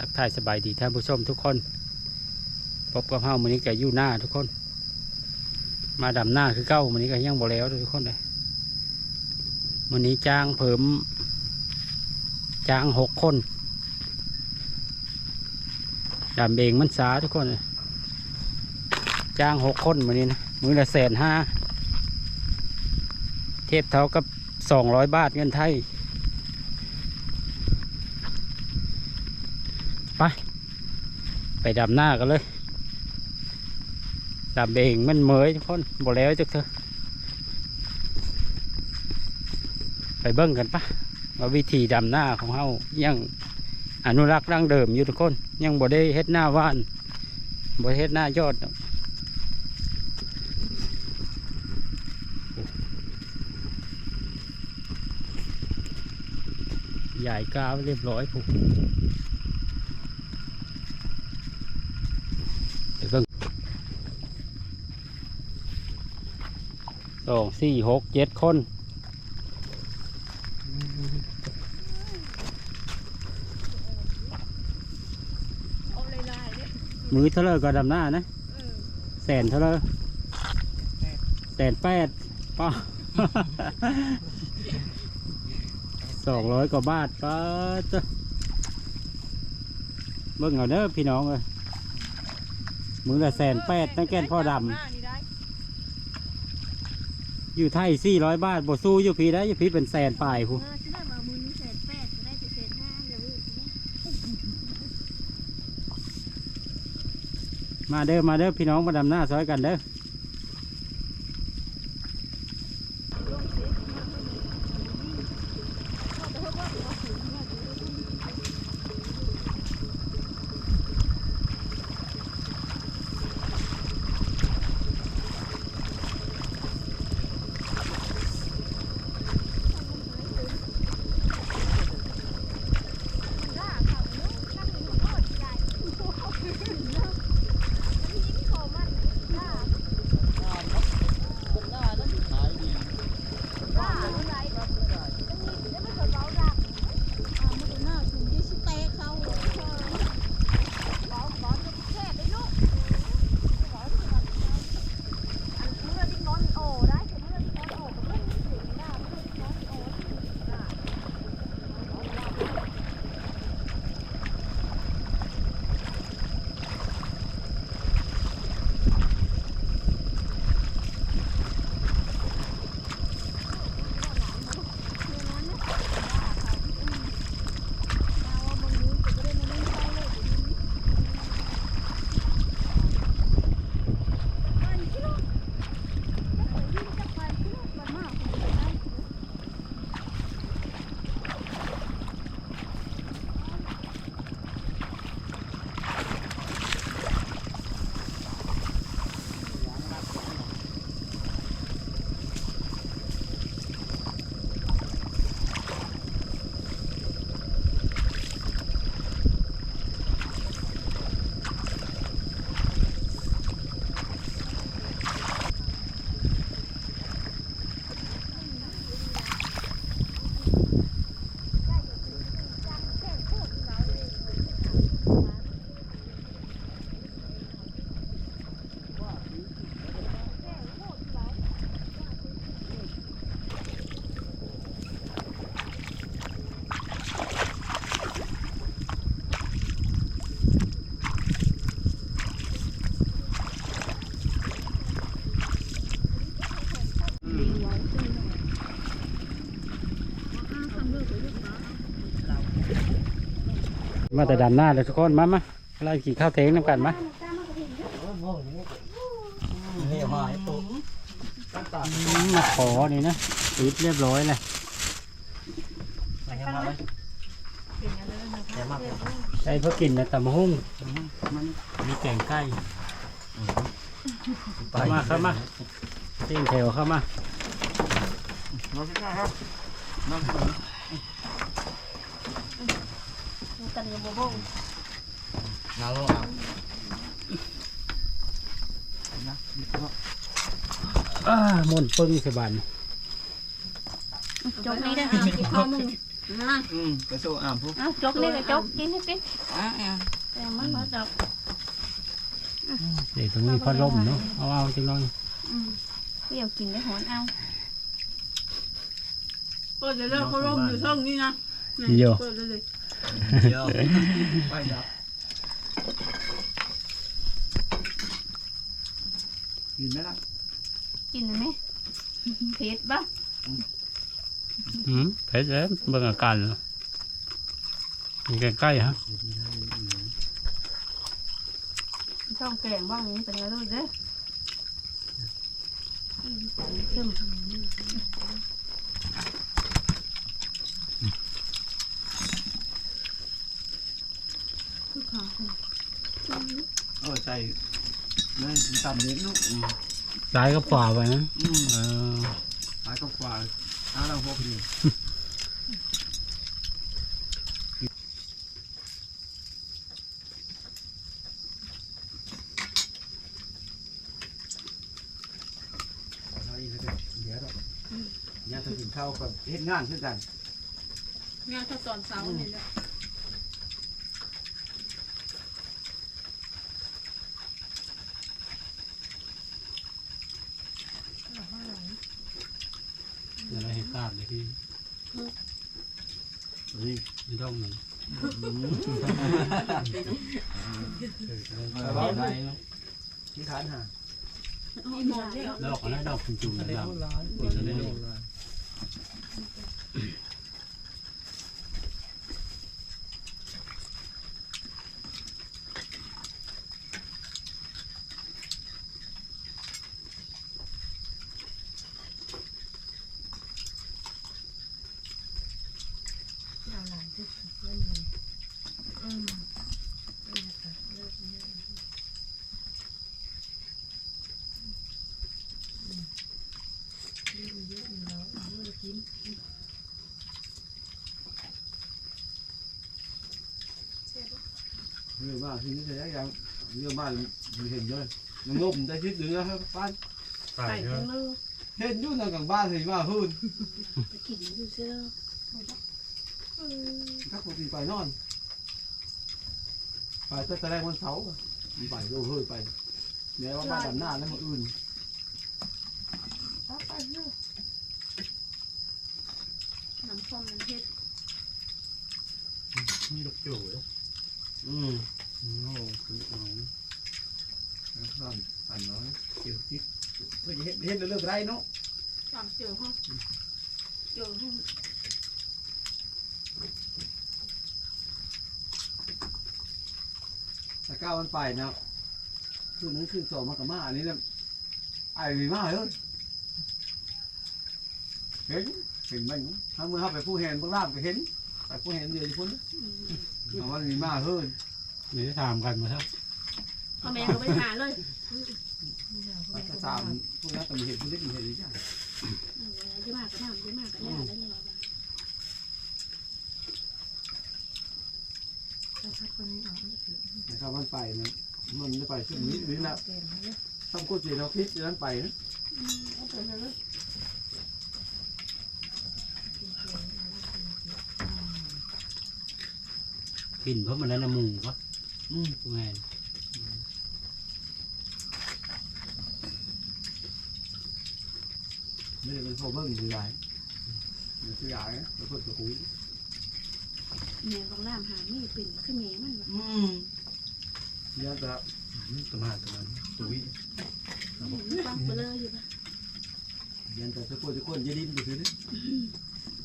ทักทายสบายดีท่านผู้ชมทุกคนพบกับเฮามื้อนี้ก็อยู่หน้าทุกคน มาดำหน้าคือเก้ามื้อนี้ก็ยังบ่แล้วทุกคนเลยมื้อนี้จ้างเพิ่มจ้างหกคนดำเองมันสาทุกคนเลยจ้างหกคนมื้อนี้นะมือละแสนห้าเทียบเท่ากับสองร้อยบาทเงินไทย ไป ไปดำหน้ากันเลยดำเองมันเมยทุกคนบ่แล้วจักเถอะไปเบิ้งกันปะว่าวิธีดำหน้าของเฮายังอนุรักษ์ดั้งเดิมอยู่ทุกคน ยังบ่ได้เฮ็ดหน้าว่านบ่ได้เฮ็ดหน้ายอดใหญ่กาวเรียบร้อยผูก ไปเบิ่ง สองสี่หกเจ็ดคนมือเท่าไรก็ดำหน้านะแสนเท่าไรแสนแปดป้าสองร้อยกว่าบาทป้าจ้ะเบิ่งเอาเด้อพี่น้องเลยมือละแสนแปดตั้งแก่นพ่อดำ อยู่ไทยสี่ร้อยบาทบ่สู้อยู่พีได้อยู่พีเป็นแสนปลายผู้มาเด้อมาเด้อพี่น้องมาดำหน้าซอยกันเด้อ มาแต่ดำหน้าเลยทุกคนมามาเราขี่ข้าวเทงน้ำกันมานี่หายปุ๊บมมาขอนี่นะปิดเรียบร้อยเลยไปยังมาเลยแกมาเลยใช้เพื่อกินนะตำหุ้งมีแกงไก่เข้ามาเข้ามาเตียงแถวเข้ามาน้องพี่ครับน้อง กันยังบ่บ่น้องลงอ่ามุนปึ้งสบันจบนี้ได้ค่ะกินข้าวมึงนะอืมกระโซอ่ามพวกเอาจกนี่ก็จกกินให้กินอะอะแต่มันบ่ดอกเดี๋ยวตรงนี้พัดลมเนาะเอาเอาจังหน่อยอืมเดี๋ยวกินได้หอนเอาเปิดเลยเด้อเขาร่มอยู่ช่องนี้นะเดี๋ยวเปิดเลย เลยเดียวไปดับกินไหมล่ะกินได้ไหมเผ็ดบ่อืมเผ็ดแล้วเบิ่งอาการเนาะมีใกล้ๆฮะช่องแกงบ้างนี้เป็นไงลูกเด้ออืมเข้ม คือขาเออใส่นั่นต่ำเล็กลูกอืมซ้ายกับขวาไปนะอืมเออหายก็กว่าหาเราพวกดีเดี๋ยวเราเนี่ยถ้ากินข้าวกับเฮ็ดงานคือกัน งานถ้าตอนเช้านี่แหละ เดี๋ยวเราให้ ทราบเลยพี่นี่ไม่ต้องหนึ่งเอาไว้ไหนที่ฐานหามีหมดเลยเหรอดอกอะไรดอกจุ่มๆดำ เรื่องบ้านที่นี่ใช่ยังเรื่องบ้านมีเห็นเยอะมันงบได้ทิศหนึ่งนะครับบ้านใส่ใส่เยอะจังเลยเห็นอยู่ในกลางบ้านเห็นมาพื้นไปกินดูเสื้อถ้าปกติไปนอนไปแต่แสดงวันเสาร์มีไปโดเฮ้ยไปแม้ว่าบ้านดำหน้าแล้วมาอื่นน้ำส้มน้ำเผ็ดมีลูกจู่ อืมโอ้คือเอานั่นอันน้อยเกี่ยวทิศเพื่อจะเห็นเห็นเรื่องไรเนาะตามเจียวห้องเจียวห้องต่ก้ามันไปนะคือนั้นคือสอบมากับมาอันนี้เนี่ยไอ้มีมาเลยเห็นเห็นมันถ้าเมื่อเขาไปผู้เห็นบางร่างก็เห็น ไปผู้เห็นเดียวจะพ้นเอามันมีมาเฮ้ยไม่ได้ถามกันมาครับพ่อแม่ก็ไปหาเลยมันจะตามพวกนั้นแต่มีเห็นผู้เล็กมีเห็นหรือยังจะมากก็น้ำจะมากก็น้ำได้เลยว่านะครับมันไปนะมันจะไปช่วงนี้นี่นะต้องกดเจนเอาพิษนั้นไปนะ เอาไปเลยกินเพราะมันนั้นน้ำมูกปะอืมแม่นไม่ได้เป็นโซเบิ้งหรือไรมันคืออะไรนะมันเพิ่งจะคุยแม่ของน้ำหาไม่เป็นคือแม่มันว่ะอืมยันจะตมาตมาตุ้ยปังไปเลยอยู่ป่ะยันแต่ตะโกนตะโกนจะดิ้นอยู่ทีนี้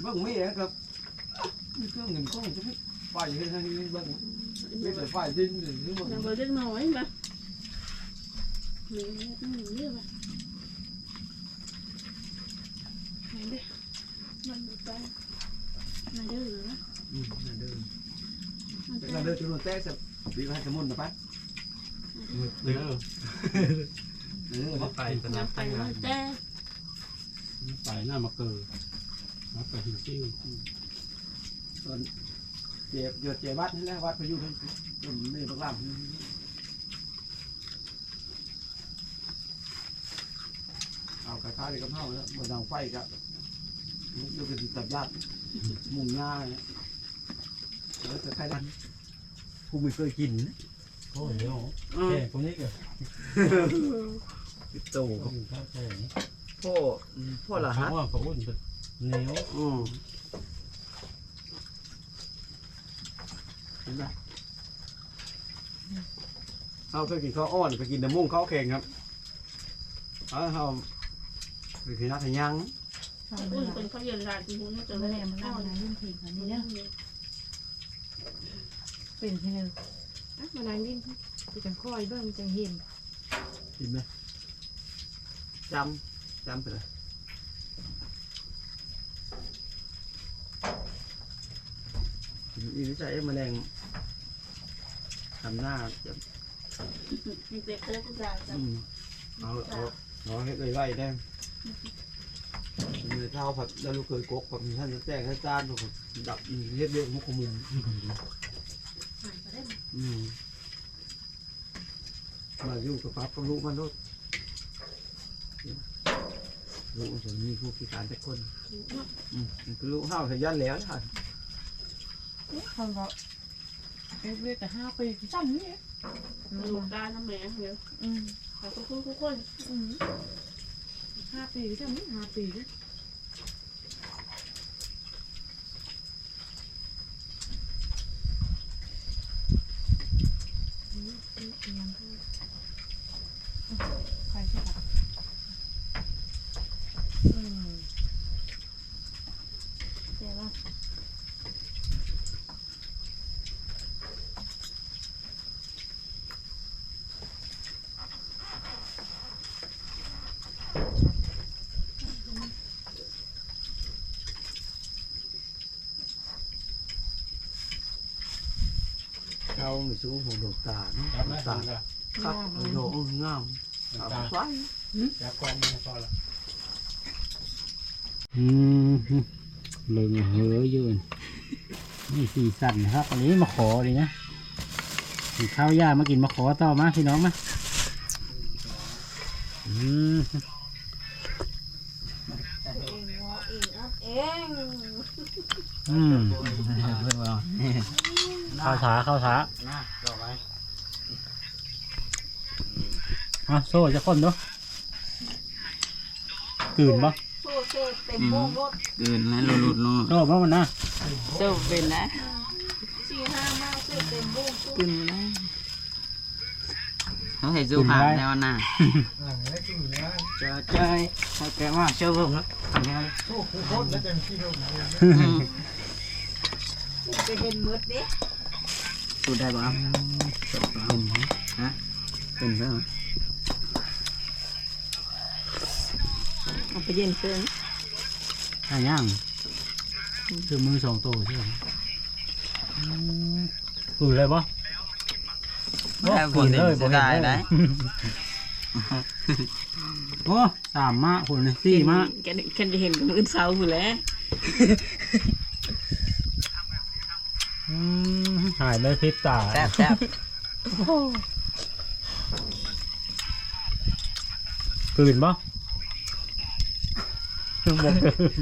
เบิ้งไม่เองครับมีเครื่องเงินกล้องจะไม่ ไฟให้ทางนี้เบิ้งไม่แต่ไฟดิ้นหรือว่าน้ำเบอร์เล็กน้อยป่ะแม่อืมเยอะป่ะไหนเด้อมันไปมาเด้อ เหรออืมนั่นเดินมันเป็ไปนการเดินจนวันแตกจะดีกว่าให้สมุนนะปะเด้อเออมาไปสนัน้ำบไปไปมาแต่ไปหน้ามาเกิดมาไปหินซิ่วส่วนเจ็บหยดเจ็บวัดนี่แหละวัดพายุนี่มันไม่ต้องล่ำเอากระทะเลยกับเฮาแล้วบนดังไฟกับมันอยู่กันตับญาติอมุงง่ายแล้วจะใครดันผู้ไม่เคยกินนะโอ้ยเดี๋ยวอืแค่มคนนี้ก็โตต้องข้าวแค่นี้พ่อพ่อละเขาฮะว่าเขาอุ่นเป็นเหนียวอืม เห็นไหมเอาเคยกินข้าวอ้อนไปกินน้ำมุ่งข้าวแข็งครับเอาเอาไปกินน้ำทะยังอุ่นเป็นข้าวเย็นราดที่หุ้นจนเมื่อแรไหร่งมันอ่น่าอนมายื่นถีบอันนี้เนาะเป็นที่นึงอะมานั่งดินไปจังคอยเบิ่งจังเห็นกินไหมจำจำไปเลย กินอีกใส่แมลงทำหน้าจะมีเตะเตะกุหลาบจ้ะอืมเอาเอาเอาให้เลยไว้ได้มือเท้าผัดแล้วลูกเคยกกผัดท่านจะแจ้งให้จานผัดดับเฮ็ดเรื่องมุกขมุมอืมมาอยู่กับปั๊บก็รู้มันรู้รู้ว่าจะมีผู้พิการแต่คนอืมมันก็รู้ห้าวขยันแล้วท่า นเขาบอกเอ๊ะเรียกแต่ห้าปีจำนี่ลูกตาทำแม่เดี๋ยวอืมขอบคุณทุกคนอืมห้าปีจำนี่ห้าปีนะใครใช่ปะอืมเดี๋ยวว่า เขาไม่สู้หัวดวงตาเนาะครับแม่ตาตาครับโอ้โหงามครับตาไฟจับกล้องไม่พอละอืมเลิงเหออยู่นี่สีสันนะครับอันนี้มาขอเลยนะกินข้าวย่ามากินมาขอต่อมาพี่น้องมาอืม เองเองอืมเข้าถาเข้าถานะต่อไปอะโซ่จะคนเนาะตื่นปะโซ่โซ่เต็มโม่รถตื่นแล้วหลุดลงโซ่ปะมันนะเจ้าเป็นนะสี่ห้ามากโซ่เต็มโม่โซ่ตื่นนะเขาให้สู้ผ่านแล้วนะ เจอเจอเขาแกว่าเชื่อผมนะทำยังไงไปเห็นมืดเด้สู้ได้ป่ะฮะเป็นไหมเอาไปเย็นเกินหาย่างคือมือสองตัวใช่ไหมอืมตื่นเลยปะได้ผลจะได้ได้โอ้สามมะคนเลยสี่มะแกแค่จะเห็นกับมือเช้าอยู่แล้วอืมหายเลยพริบตาแซ่บแซ่บตื่นปะบอกตื่น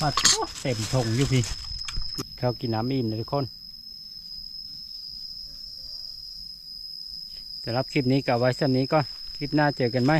ปัดเต็มทงอยู่พี่ เขากินน้ำอิ่มเลยทุกคน สำหรับคลิปนี้ก็เอาไว้สำนี้ก่อนคลิปหน้าเจอกันไหม